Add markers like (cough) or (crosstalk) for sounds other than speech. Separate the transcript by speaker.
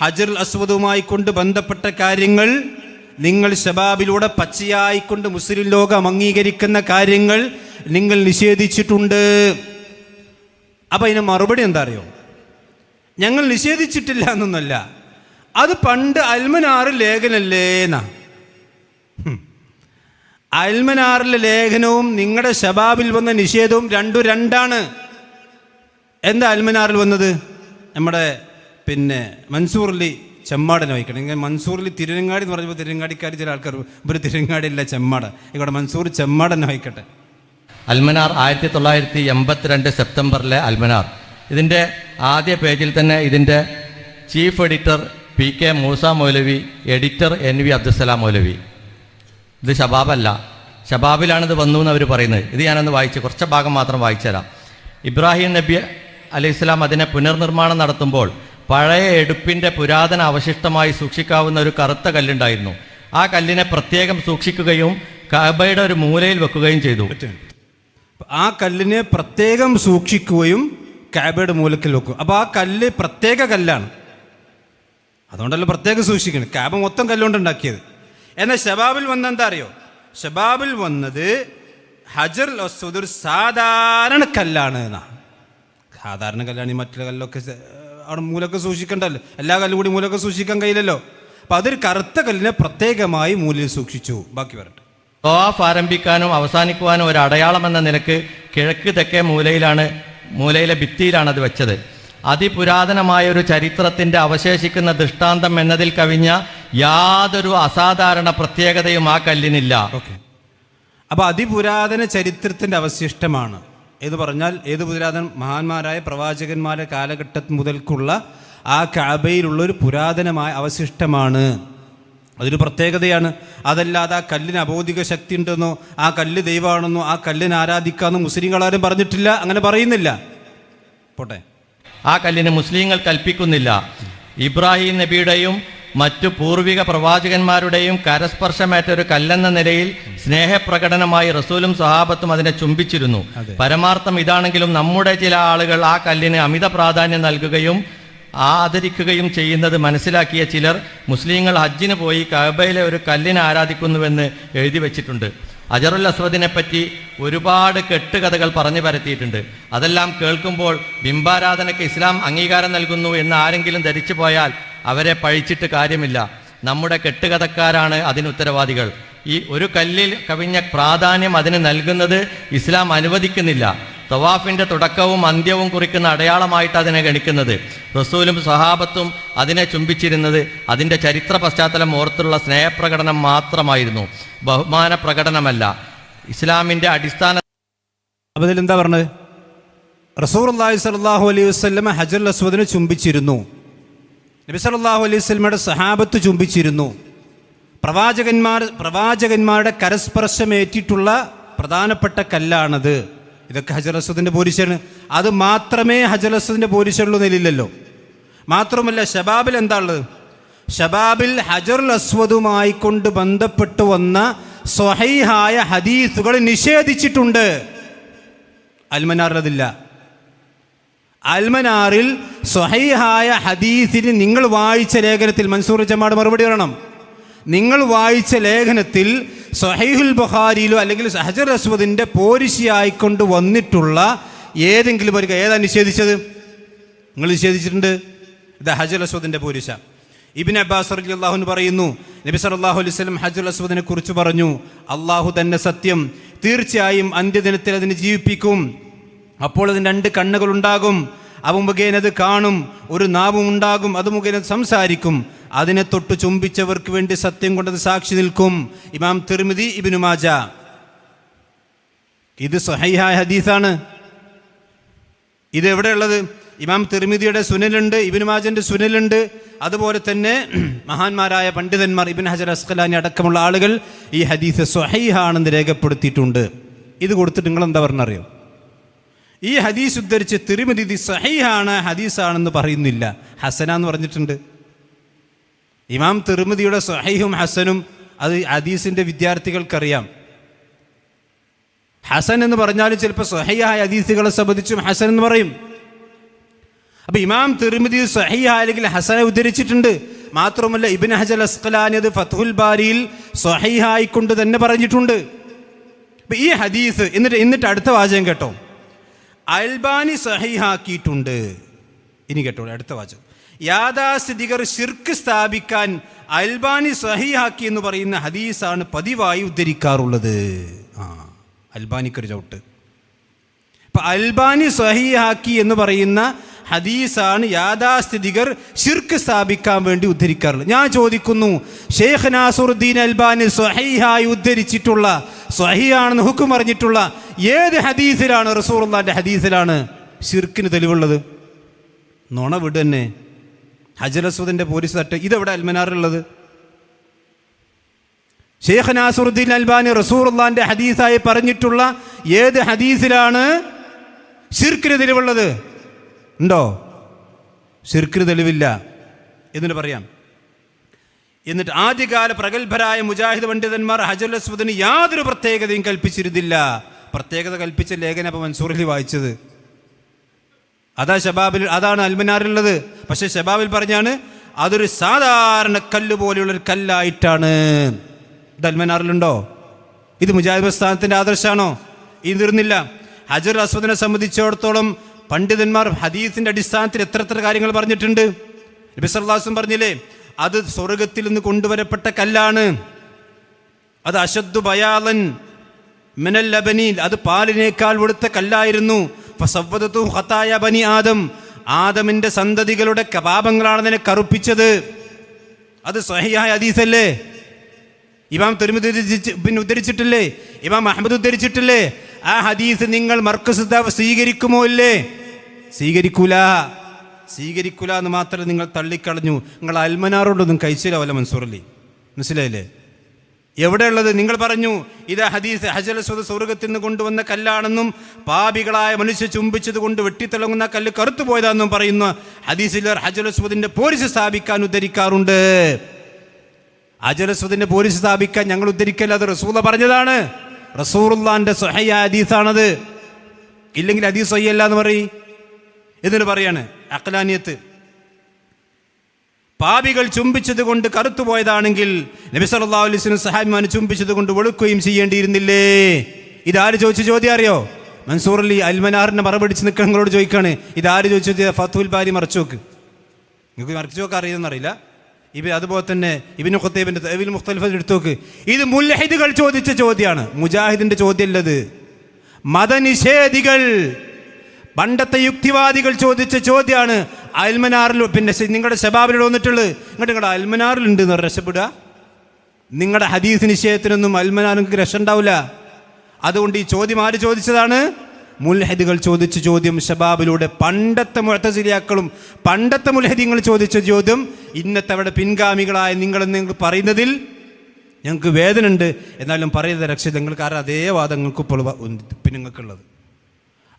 Speaker 1: ഹജർ അസ്വദുമായി കൊണ്ട് ബന്ധപ്പെട്ട കാര്യങ്ങൾ നിങ്ങൾ ഷബാബിലൂടെ പച്ചയായിക്കൊണ്ട് മുസ്ലിം ലോകം അംഗീകരിക്കുന്ന കാര്യങ്ങൾ നിങ്ങൾ നിഷേധിച്ചിട്ടുണ്ട്. അപ്പം അതിന് മറുപടി എന്താ അറിയോ? ഞങ്ങൾ നിഷേധിച്ചിട്ടില്ല എന്നൊന്നല്ല. അത് പണ്ട് അൽമനാറിൽ ലേഖനല്ലേ എന്നാ. അൽമനാറിലെ ലേഖനവും നിങ്ങളുടെ ഷബാബിൽ വന്ന നിഷേധവും രണ്ടു രണ്ടാണ്. എന്താ അൽമനാറിൽ വന്നത്? നമ്മുടെ പിന്നെ മൻസൂറിലി ചെമ്മാടനെ വായിക്കണം ഇങ്ങനെ മൻസൂറിൽ തിരുവങ്ങാടി എന്ന് പറഞ്ഞപ്പോൾ തിരുവങ്ങാടിക്കാർ ചില ആൾക്കാർ ഒരു തിരുവങ്ങാടിയില്ല ചെമ്മാട്. ഇവിടെ മൻസൂർ ചെമ്മാടനെ വായിക്കട്ടെ
Speaker 2: അൽമനാർ ആയിരത്തി തൊള്ളായിരത്തി എൺപത്തിരണ്ട് സെപ്റ്റംബറിലെ അൽമനാർ. ഇതിന്റെ ആദ്യ പേജിൽ തന്നെ ഇതിന്റെ chief editor P K Moosa Moulavi editor N V Abdussalam Moulavi. ഇത് ഷബാബല്ല ഷബാബിലാണിത് വന്നു എന്ന് അവർ പറയുന്നത്. ഇത് ഞാനൊന്ന് വായിച്ച് കുറച്ച് ഭാഗം മാത്രം വായിച്ചു തരാം. ഇബ്രാഹിം നബി അലൈഹി സ്വലാം അതിനെ പുനർനിർമ്മാണം നടത്തുമ്പോൾ പഴയ എടുപ്പിന്റെ പുരാതന അവശിഷ്ടമായി സൂക്ഷിക്കാവുന്ന ഒരു കറുത്ത കല്ലുണ്ടായിരുന്നു. ആ കല്ലിനെ പ്രത്യേകം സൂക്ഷിക്കുകയും കബയുടെ ഒരു മൂലയിൽ വെക്കുകയും ചെയ്തു.
Speaker 1: ആ കല്ലിനെ പ്രത്യേകം സൂക്ഷിക്കുകയും കാബയുടെ മൂലക്കിൽ വെക്കും അപ്പോൾ ആ കല്ല് പ്രത്യേക കല്ലാണ്. അതുകൊണ്ടല്ലോ പ്രത്യേകം സൂക്ഷിക്കണം കാബ മൊത്തം കല്ലുകൊണ്ട് ഉണ്ടാക്കിയത്. എന്നാൽ ഷബാബിൽ വന്ന എന്താ അറിയോ? ഷബാബിൽ വന്നത് ഹജർ ഒരു സാധാരണ കല്ലാണ് എന്നാ സാധാരണ കല്ലാണ് ഈ മറ്റുള്ള കല്ലൊക്കെ അവിടെ മൂലൊക്കെ സൂക്ഷിക്കണ്ടല്ലോ. എല്ലാ കല്ലും കൂടി മൂലൊക്കെ സൂക്ഷിക്കാൻ കഴിയില്ലല്ലോ. അപ്പം അതൊരു കറുത്ത കല്ലിനെ പ്രത്യേകമായി മൂലയിൽ സൂക്ഷിച്ചു. ബാക്കി വരട്ടെ.
Speaker 2: തവാഫ് ആരംഭിക്കാനും അവസാനിക്കുവാനും ഒരു അടയാളം എന്ന നിലയ്ക്ക് കിഴക്ക് തെക്കേ മൂലയിലാണ് മൂലയിലെ ഭിത്തിയിലാണ് അത് വെച്ചത്. അതിപുരാതനമായ ഒരു ചരിത്രത്തിന്റെ അവശേഷിക്കുന്ന ദൃഷ്ടാന്തം എന്നതിൽ കവിഞ്ഞ യാതൊരു അസാധാരണ പ്രത്യേകതയും ആ കല്ലിനില്ല.
Speaker 1: ഓക്കെ. അപ്പൊ അതിപുരാതന ചരിത്രത്തിന്റെ അവശിഷ്ടമാണ്. എന്ന് പറഞ്ഞാൽ ഏത് പുരാതന മഹാന്മാരായ പ്രവാചകന്മാരെ കാലഘട്ടം മുതൽക്കുള്ള ആ കാബയിലുള്ള ഒരു പുരാതനമായ അവശിഷ്ടമാണ്. അതൊരു പ്രത്യേകതയാണ്. അതല്ലാതെ ആ കല്ലിന് അബോധിക ശക്തി ഉണ്ടെന്നോ ആ കല്ല് ദൈവമാണെന്നോ ആ കല്ലിനെ ആരാധിക്കാമെന്നോ മുസ്ലിങ്ങളാരും പറഞ്ഞിട്ടില്ല അങ്ങനെ പറയുന്നില്ല. പോട്ടെ.
Speaker 2: ആ കല്ലിന് മുസ്ലിങ്ങൾ കൽപ്പിക്കുന്നില്ല. ഇബ്രാഹിം നബിയുടെയും മറ്റു പൂർവിക പ്രവാചകന്മാരുടെയും കരസ്പർശമേറ്റ ഒരു കല്ലെന്ന നിലയിൽ സ്നേഹപ്രകടനമായി റസൂലും സഹാബത്തും അതിനെ ചുംബിച്ചിരുന്നു. പരമാർത്ഥം ഇതാണെങ്കിലും നമ്മുടെ ചില ആളുകൾ ആ കല്ലിന് അമിത പ്രാധാന്യം നൽകുകയും ആദരിക്കുകയും ചെയ്യുന്നത് മനസ്സിലാക്കിയ ചിലർ മുസ്ലിങ്ങൾ ഹജ്ജിന് പോയി കബയിലെ ഒരു കല്ലിനെ ആരാധിക്കുന്നുവെന്ന് എഴുതി വെച്ചിട്ടുണ്ട്. അജറുൽ അസ്വദിനെ പറ്റി ഒരുപാട് കെട്ടുകഥകൾ പറഞ്ഞു പരത്തിയിട്ടുണ്ട്. അതെല്ലാം കേൾക്കുമ്പോൾ ബിംബാരാധനയ്ക്ക് ഇസ്ലാം അംഗീകാരം നൽകുന്നു എന്ന് ആരെങ്കിലും ധരിച്ചു പോയാൽ അവരെ പഴിച്ചിട്ട് കാര്യമില്ല. നമ്മുടെ കെട്ടുകഥക്കാരാണ് അതിന് ഉത്തരവാദികൾ. ഈ ഒരു കല്ലിൽ കവിഞ്ഞ പ്രാധാന്യം അതിന് നൽകുന്നത് ഇസ്ലാം അനുവദിക്കുന്നില്ല. തവാഫിന്റെ തുടക്കവും അന്ത്യവും കുറിക്കുന്ന അടയാളമായിട്ട് അതിനെ ഗണിക്കുന്നത്. റസൂലും സഹാബത്തും അതിനെ ചുംബിച്ചിരുന്നത് അതിന്റെ ചരിത്ര പശ്ചാത്തലം ഓർത്തുള്ള സ്നേഹപ്രകടനം മാത്രമായിരുന്നു. ബഹുമാന പ്രകടനമല്ല. ഇസ്ലാമിന്റെ അടിസ്ഥാന
Speaker 1: അപ്പോൾ ഇതിലെന്താ പറഞ്ഞത്? റസൂർ അള്ളാഹി സലാഹു അലൈഹി ഹജർ അസ്വദിനെ ചുംബിച്ചിരുന്നു. നബി സല്ലല്ലാഹു അലൈഹി വസല്ലമയുടെ സഹാബത്ത് ചുംബിച്ചിരുന്നു. പ്രവാചകന്മാർ പ്രവാചകന്മാരുടെ കരസ്പർശമേറ്റിട്ടുള്ള പ്രധാനപ്പെട്ട കല്ലാണത്. ഇതൊക്കെ ഹജർ പോലീസാണ് അത് മാത്രമേ ഹജർ പോലീസുള്ളൂ നിലയില്ലല്ലോ. മാത്രമല്ല ഷബാബിൽ എന്താ ഉള്ളത്? ഷബാബിൽ ഹജർ അസ്വദുമായി കൊണ്ട് ബന്ധപ്പെട്ട് വന്ന സ്വഹൈഹായ ഹദീസുകൾ നിഷേധിച്ചിട്ടുണ്ട്. അൽമനാറിലതില്ല. അൽമനാറിൽ സ്വഹൈഹായ ഹദീസിന് നിങ്ങൾ വായിച്ച ലേഖനത്തിൽ മൻസൂർ ജമാട് മറുപടി വരണം നിങ്ങൾ വായിച്ച ലേഖനത്തിൽ സഹൈഹുൽ ബുഖാരിയിലോ അല്ലെങ്കിൽ സഹജർ അസ്വദിന്റെ പോരിശിയായിക്കൊണ്ട് വന്നിട്ടുള്ള ഏതെങ്കിലും ഒരു ഏതാ നിഷേധിച്ചത്? നിങ്ങൾ നിഷേധിച്ചിട്ടുണ്ട്? ഇത് ഹജർ അസ്വദിന്റെ പോരിശ. ഇബിൻ അബ്ബാസ് അള്ളാഹുൻ പറയുന്നു നബി സല്ലല്ലാഹു അലൈഹി വസല്ലം ഹജുൽ അസ്വദിനെ കുറിച്ച് പറഞ്ഞു അള്ളാഹു തന്നെ സത്യം തീർച്ചയായും അന്ത്യദിനത്തിൽ അതിനെ ജീവിപ്പിക്കും. അപ്പോൾ അതിന് രണ്ട് കണ്ണുകൾ ഉണ്ടാകും അവ മുഖേന അത് കാണും ഒരു നാവും ഉണ്ടാകും അത് മുഖേന സംസാരിക്കും. അതിനെ തൊട്ട് ചുംബിച്ചവർക്ക് വേണ്ടി സത്യം കൊണ്ടത് സാക്ഷി നിൽക്കും. ഇമാം തിരുമിതി ഇബിനു മാജ. ഇത് സഹൈഹായ ഹദീസാണ്. ഇത് എവിടെയുള്ളത്? ഇമാം തിരുമിതിയുടെ സുനലുണ്ട് ഇബിൻ സുനലുണ്ട് അതുപോലെ തന്നെ (clears throat) മഹാന്മാരായ പണ്ഡിതന്മാർ ഇബിൻ ഹജർ അസ്കലാനി അടക്കമുള്ള ആളുകൾ ഈ ഹദീസ് സ്വഹൈഹാണെന്ന് രേഖപ്പെടുത്തിയിട്ടുണ്ട്. ഇത് കൊടുത്തിട്ട് നിങ്ങൾ എന്താ പറഞ്ഞറിയോ ഈ ഹദീസ് ഉദ്ധരിച്ച് തിരുമതി ഇത് സഹീഹാണ് ഹദീസാണെന്ന് പറയുന്നില്ല. ഹസന എന്ന് പറഞ്ഞിട്ടുണ്ട്. ഇമാം തിരുമതിയുടെ സഹീഹും ഹസനും അത് ഹദീസിന്റെ വിദ്യാർത്ഥികൾക്കറിയാം. ഹസൻ എന്ന് പറഞ്ഞാലും ചിലപ്പോൾ സഹയായ ഹദീസുകളെ സംബന്ധിച്ചും ഹസൻ എന്ന് പറയും. അപ്പൊ ഇമാം തിരുമതി സഹീഹ അല്ലെങ്കിൽ ഹസനെ ഉദ്ധരിച്ചിട്ടുണ്ട്. മാത്രമല്ല ഇബിൻ ഹജൽ അസ്കലാനി അത് ഫത്തുൽ ബാരിയിൽ സഹിഹായിക്കൊണ്ട് തന്നെ പറഞ്ഞിട്ടുണ്ട്. ഈ ഹദീസ് എന്നിട്ട് എന്നിട്ട് അടുത്ത വാചകം കേട്ടോ. അൽബാനി സഹിഹാക്കിയിട്ടുണ്ട്. ഇനി കേട്ടോ അടുത്ത വാചകം. യാഥാസ്ഥിതികർ ശിർക്ക് സ്ഥാപിക്കാൻ അൽബാനി സഹിഹാക്കി എന്ന് പറയുന്ന ഹദീസാണ് പതിവായി ഉദ്ധരിക്കാറുള്ളത്. ആ അൽബാനിക്കൊരു ചവിട്ട്. അപ്പൊ അൽബാനി സഹിഹാക്കി എന്ന് പറയുന്ന ഹദീസാണ് യാഥാസ്ഥിതികർ ശിർക്ക് സ്ഥാപിക്കാൻ വേണ്ടി ഉദ്ധരിക്കാറുള്ളത്. ഞാൻ ചോദിക്കുന്നു ഷെയ്ഖ് നാസുറുദ്ദീൻ അൽബാനി സഹിഹായി ഉദ്ധരിച്ചിട്ടുള്ള സ്വഹിയാണെന്ന് ഹുക്കും പറഞ്ഞിട്ടുള്ള ഏത് ഹദീസിലാണ് റസൂറുള്ളാന്റെ ഹദീസിലാണ് ഷിർക്കിന് തെളിവുള്ളത്? നുണ വിട് തന്നെ ഹജറസുദിന്റെ പോലീസ് തട്ട്. ഇതെവിടെ അൽമനാറുള്ളത് ഷെയ്ഖ് നാസുറുദ്ദീൻ അൽബാനി റസൂറുള്ളാന്റെ ഹദീസായി പറഞ്ഞിട്ടുള്ള ഏത് ഹദീസിലാണ് ഷിർക്കിന് തെളിവുള്ളത്? ഉണ്ടോ? ഷിർക്കിന് തെളിവില്ല. എന്നിട്ട് പറയാം. എന്നിട്ട് ആദ്യകാല പ്രഗത്ഭരായ മുജാഹിദ് പണ്ഡിതന്മാർ ഹജൽ അസ്വദിന് യാതൊരു പ്രത്യേകതയും കൽപ്പിച്ചിരുന്നില്ല. പ്രത്യേകത കൽപ്പിച്ച ലേഖനം അപ്പം മൻസൂറിൽ വായിച്ചത്. അതാ ഷബാബിൽ അതാണ് അൽമനാറിലുള്ളത്. പക്ഷെ ഷബാബിൽ പറഞ്ഞാണ് അതൊരു സാധാരണ കല്ല് പോലെയുള്ളൊരു കല്ലായിട്ടാണ്. ഇത് അൽമനാറിലുണ്ടോ? ഇത് മുജാഹിദ് പ്രസ്ഥാനത്തിന്റെ ആദർശമാണോ ഈ തീർന്നില്ല ഹജർ അസ്വദിനെ സംബന്ധിച്ചിടത്തോളം പണ്ഡിതന്മാർ ഹദീസിന്റെ അടിസ്ഥാനത്തിൽ എത്ര എത്ര കാര്യങ്ങൾ പറഞ്ഞിട്ടുണ്ട്? നബി സല്ലല്ലാഹു പറഞ്ഞില്ലേ അത് സ്വർഗത്തിൽ നിന്ന് കൊണ്ടുവരപ്പെട്ട കല്ലാണ്. അത് അശദ്ദു ബയാലൻ മിനൽ ലബനീൽ അത് പാലിനേക്കാൾ വെളുത്ത കല്ലായിരുന്നു. ഫസവ്വദതു ഖതായ ബനി ആദം. ആദമിന്റെ സന്തതികളുടെ കപാപങ്ങളാണ് അതിനെ കറുപ്പിച്ചത്. അത് സഹിയായ ഹദീസല്ലേ? ഇമാം തിരുമതി പിന്നെ ഉദ്ധരിച്ചിട്ടില്ലേ? ഇമാം അഹമ്മദ് ഉദ്ധരിച്ചിട്ടില്ലേ? ആ ഹദീസ് നിങ്ങൾ മർക്കസ് സ്വീകരിക്കുമോ ഇല്ലേ? സ്വീകരിക്കൂല. സ്വീകരിക്കൂല എന്ന് മാത്രമേ നിങ്ങൾ തള്ളിക്കളഞ്ഞു. നിങ്ങൾ അൽമനാറോടൊന്നും കഴിച്ചില്ല വല്ല മൻസൂറല്ലേ മനസ്സിലായില്ലേ? എവിടെയുള്ളത്? നിങ്ങൾ പറഞ്ഞു ഇത് ഹദീസ് ഹജലസ്വത സ്വർഗത്തിൽ നിന്ന് കൊണ്ടുവന്ന കല്ലാണെന്നും പാപികളായ മനുഷ്യ ചുംബിച്ചത് കൊണ്ട് വെട്ടിത്തിളങ്ങുന്ന കല്ല് കറുത്തു പോയതാണെന്നും പറയുന്ന ഹദീസിൽ ഹജലസ്വദിന്റെ പോലീസ് സ്ഥാപിക്കാൻ ഉദ്ധരിക്കാറുണ്ട്. അജലസ്വദിന്റെ പോലീസ് സ്ഥാപിക്കാൻ ഞങ്ങൾ ഉദ്ധരിക്കല്ല അത് റസൂല പറഞ്ഞതാണ്. റസൂർ ഹദീസാണത്. ഇല്ലെങ്കിൽ ഹദീസ് സൊയ്യല്ല എന്ന് പറയും. എന്നിട്ട് പറയാണ് അഖലാനിയത്ത് പാപികൾ ചുംബിച്ചത് കൊണ്ട് കറുത്തുപോയതാണെങ്കിൽ നബി സല്ലല്ലാഹു അലൈഹി വസല്ലം സഹാബിമാന് ചുംബിച്ചത് കൊണ്ട് വെളുക്കുകയും ചെയ്യേണ്ടിയിരുന്നില്ലേ? ഇതാര് ചോദിച്ച ചോദ്യം അറിയോ? മൻസൂർ അലി അൽമനാറിന്റെ മറപിടിച്ച് നിൽക്കങ്ങളോട് ചോദിക്കാണ്. ഇതാര് ചോദിച്ചത് ഫത്തുൽ ബാരി മറച്ചു നോക്ക്. നിങ്ങൾക്ക് മറച്ചു നോക്കാൻ അറിയുന്നറിയില്ല ഇവ അതുപോലെ തന്നെ ഇബിന് ഖുത്തേബിന്റെ തെവിൽ മുഖ്തലിഫ് എടുത്തു നോക്ക്. ഇത് മുല്ലഹിദുകൾ ചോദിച്ച ചോദ്യമാണ്. മുജാഹിദിന്റെ ചോദ്യമല്ലത് മതനിഷേധികൾ പണ്ടത്തെ യുക്തിവാദികൾ ചോദിച്ച ചോദ്യമാണ് അൽമനാറിൽ പിന്നെ നിങ്ങളുടെ ശബാബിൽ വന്നിട്ടുള്ളത്. ഇങ്ങോട്ട് നിങ്ങളുടെ അൽമനാറിലുണ്ട് എന്ന് രക്ഷപ്പെടുക. നിങ്ങളുടെ ഹദീസ് നിശ്ചയത്തിനൊന്നും അൽമനാർക്ക് രക്ഷ ഉണ്ടാവില്ല. അതുകൊണ്ട് ഈ ചോദ്യം ആര് ചോദിച്ചതാണ്? മുൽഹദികൾ ചോദിച്ച ചോദ്യം ഷബാബിലൂടെ പണ്ടത്തെ മുഴത്തസിലിയാക്കളും പണ്ടത്തെ മുൽഹദിങ്ങൾ ചോദിച്ച ചോദ്യം ഇന്നത്തെ അവിടെ പിൻഗാമികളായ നിങ്ങളെന്ന് നിങ്ങൾ പറയുന്നതിൽ ഞങ്ങൾക്ക് വേദന ഉണ്ട് എന്നാലും പറയുന്ന രക്ഷ നിങ്ങൾക്ക് ആരും അതേ വാദങ്ങൾക്ക് ഇപ്പോൾ നിങ്ങൾക്കുള്ളത്